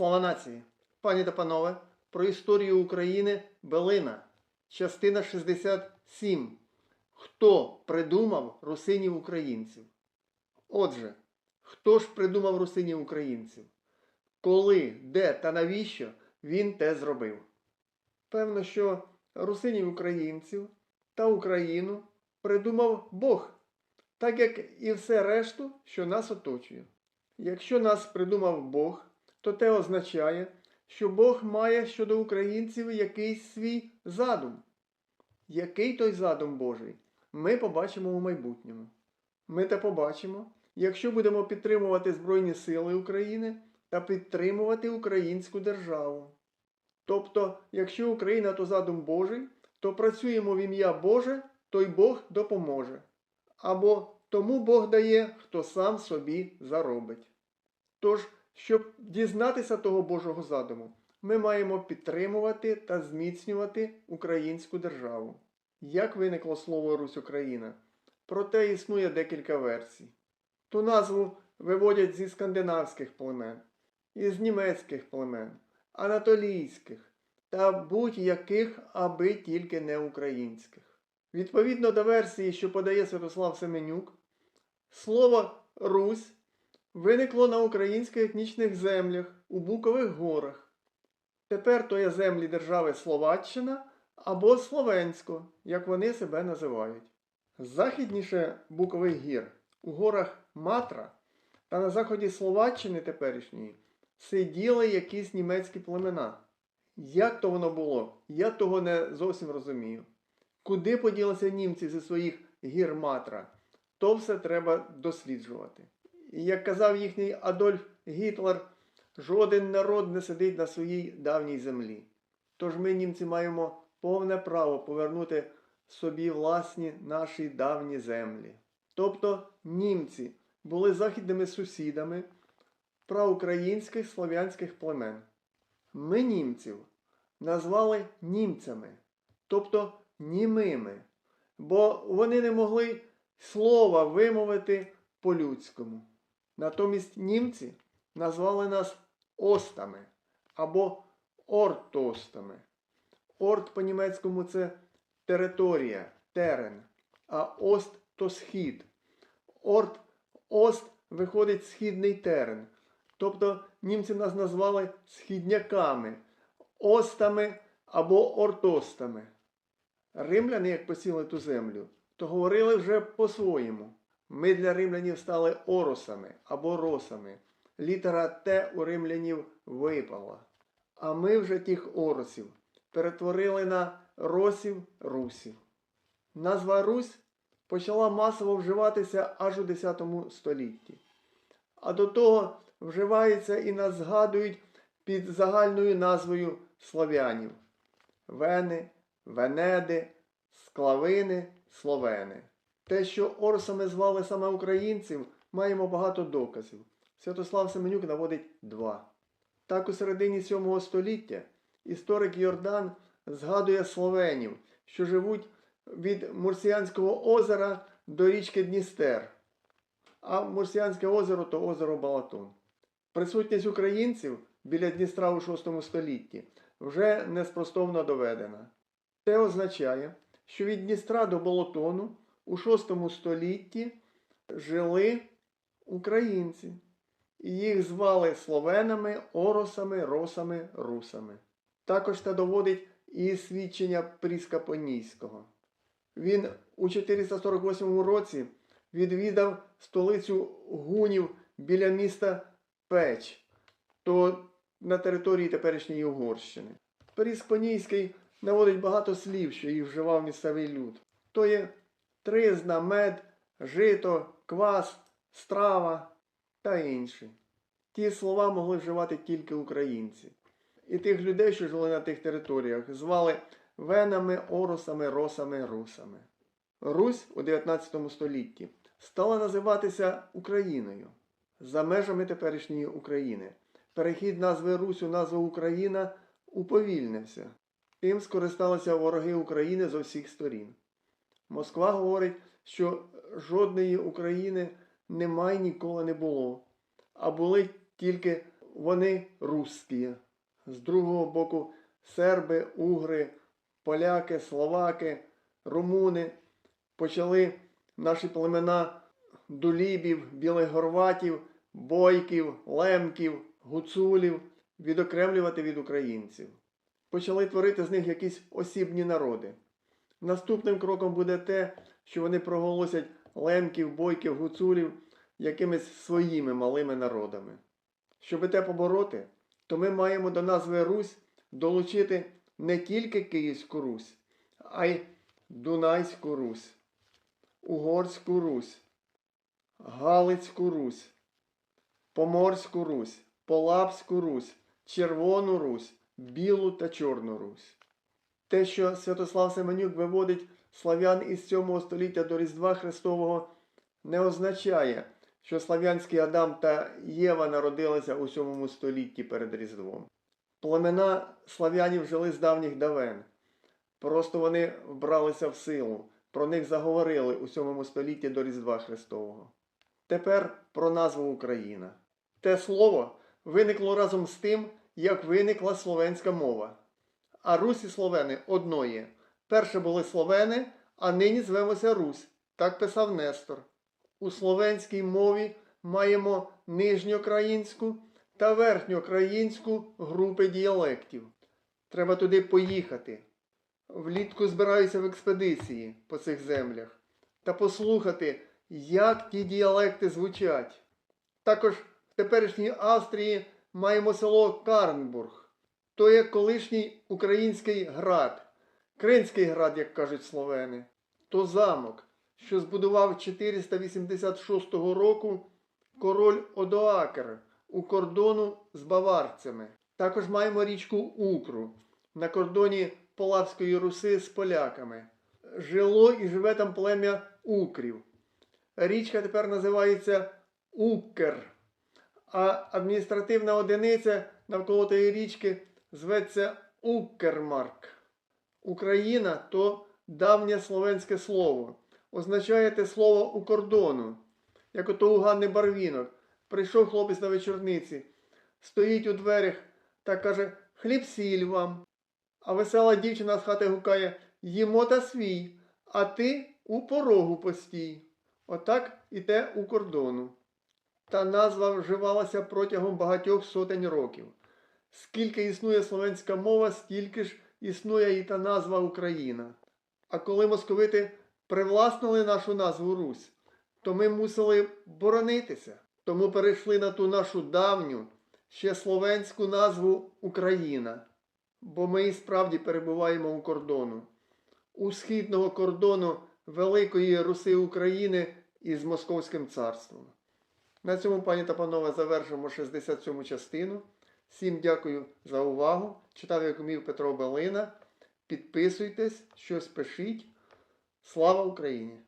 Слава нації! Пані та панове, про історію України Белина, частина 67. Хто придумав русинів українців? Отже, хто ж придумав русинів українців? Коли, де та навіщо він те зробив? Певно, що русинів українців та Україну придумав Бог, так як і все решту, що нас оточує. Якщо нас придумав Бог, то те означає, що Бог має щодо українців якийсь свій задум. Який той задум Божий, ми побачимо у майбутньому. Ми те побачимо, якщо будемо підтримувати Збройні Сили України та підтримувати українську державу. Тобто, якщо Україна то задум Божий, то працюємо в ім'я Боже, то й Бог допоможе. Або тому Бог дає, хто сам собі заробить. Тож, щоб дізнатися того Божого задуму, ми маємо підтримувати та зміцнювати українську державу. Як виникло слово Русь Україна? Проте існує декілька версій. Ту назву виводять зі скандинавських племен, із німецьких племен, анатолійських та будь-яких, аби тільки не українських. Відповідно до версії, що подає Святослав Семенюк, слово Русь виникло на українських етнічних землях у Букових горах. Тепер то є землі держави Словаччина або Словенсько, як вони себе називають. Західніше Букових гір, у горах Матра та на заході Словаччини теперішньої сиділи якісь німецькі племена. Як то воно було, я того не зовсім розумію. Куди поділися німці зі своїх гір Матра, то все треба досліджувати. І як казав їхній Адольф Гітлер, жоден народ не сидить на своїй давній землі. Тож ми, німці, маємо повне право повернути собі власні наші давні землі. Тобто німці були західними сусідами проукраїнських слов'янських племен. Ми німців назвали німцями, тобто німими, бо вони не могли слова вимовити по-людському. Натомість німці назвали нас остами або ортостами. Орт по-німецькому це територія, терен, а ост то схід. Орт, ост виходить східний терен. Тобто німці нас назвали східняками, остами або ортостами. Римляни, як посіли ту землю, то говорили вже по-своєму. Ми для римлянів стали оросами або росами. Літера Т у римлянів випала. А ми вже тих оросів перетворили на росів русів. Назва Русь почала масово вживатися аж у X столітті. А до того вживається і нас згадують під загальною назвою слав'янів Вени, Венеди, Склавини, Словени. Те, що орсами звали саме українців, маємо багато доказів. Святослав Семенюк наводить два. Так у середині 7 століття історик Йордан згадує словенів, що живуть від Мурсіанського озера до річки Дністер. А Мурсіанське озеро то озеро Балатон. Присутність українців біля Дністра у 6 столітті вже неспростовно доведена. Це означає, що від Дністра до Болотону у 6 столітті жили українці. І їх звали словенами, оросами, росами, русами. Також це доводить і свідчення Пріска Понійського. Він у 448 році відвідав столицю гунів біля міста Печ, то на території теперішньої Угорщини. Пріск Понійський наводить багато слів, що їх вживав місцевий люд. То є тризна, мед, жито, квас, страва та інші. Ті слова могли вживати тільки українці. І тих людей, що жили на тих територіях, звали венами, оросами, росами, русами. Русь у 19 столітті стала називатися Україною за межами теперішньої України. Перехід назви Русь у назву Україна уповільнився. Тим скористалися вороги України з усіх сторін. Москва говорить, що жодної України немає ніколи не було, а були тільки вони русські. З другого боку серби, угри, поляки, словаки, румуни почали наші племена дулібів, білих горватів, бойків, лемків, гуцулів відокремлювати від українців. Почали творити з них якісь осібні народи. Наступним кроком буде те, що вони проголосять лемків, бойків, гуцулів якимись своїми малими народами. Щоби те побороти, то ми маємо до назви Русь долучити не тільки Київську Русь, а й Дунайську Русь, Угорську Русь, Галицьку Русь, Поморську Русь, Полапську Русь, Червону Русь, Білу та Чорну Русь. Те, що Святослав Семенюк виводить славян із 7 століття до Різдва Христового, не означає, що слав'янський Адам та Єва народилися у 7 столітті перед Різдвом. Племена слав'янів жили з давніх давен. Просто вони вбралися в силу, про них заговорили у 7 столітті до Різдва Христового. Тепер про назву Україна. Те слово виникло разом з тим, як виникла словенська мова. А Русь і словени одної. Перше були словени, а нині звемося Русь. Так писав Нестор. У словенській мові маємо нижньоукраїнську та верхньоукраїнську групи діалектів. Треба туди поїхати. Влітку збираюся в експедиції по цих землях та послухати, як ті діалекти звучать. Також в теперішній Австрії маємо село Карнбург. То є колишній український град, Кринський град, як кажуть словени. То замок, що збудував 486 року король Одоакер у кордону з баварцями. Також маємо річку Укру на кордоні Полавської Руси з поляками. Жило і живе там плем'я Укрів. Річка тепер називається Укер, а адміністративна одиниця навколо тієї річки зветься Укермарк. Україна то давнє словенське слово. Означає те слово у кордону, як ото у Ганни Барвінок. Прийшов хлопець на вечорниці, стоїть у дверях та каже хліб сіль вам. А весела дівчина з хати гукає їмо та свій, а ти у порогу постій. Отак і те у кордону. Та назва вживалася протягом багатьох сотень років. Скільки існує словенська мова, стільки ж існує і та назва Україна. А коли московити привласнили нашу назву Русь, то ми мусили боронитися. Тому перейшли на ту нашу давню, ще словенську назву Україна. Бо ми і справді перебуваємо у кордону, у східного кордону Великої Руси України із Московським царством. На цьому, пані та панове, завершимо 67 частину. Всім дякую за увагу. Читав як умів Петро Балина. Підписуйтесь, щось пишіть. Слава Україні!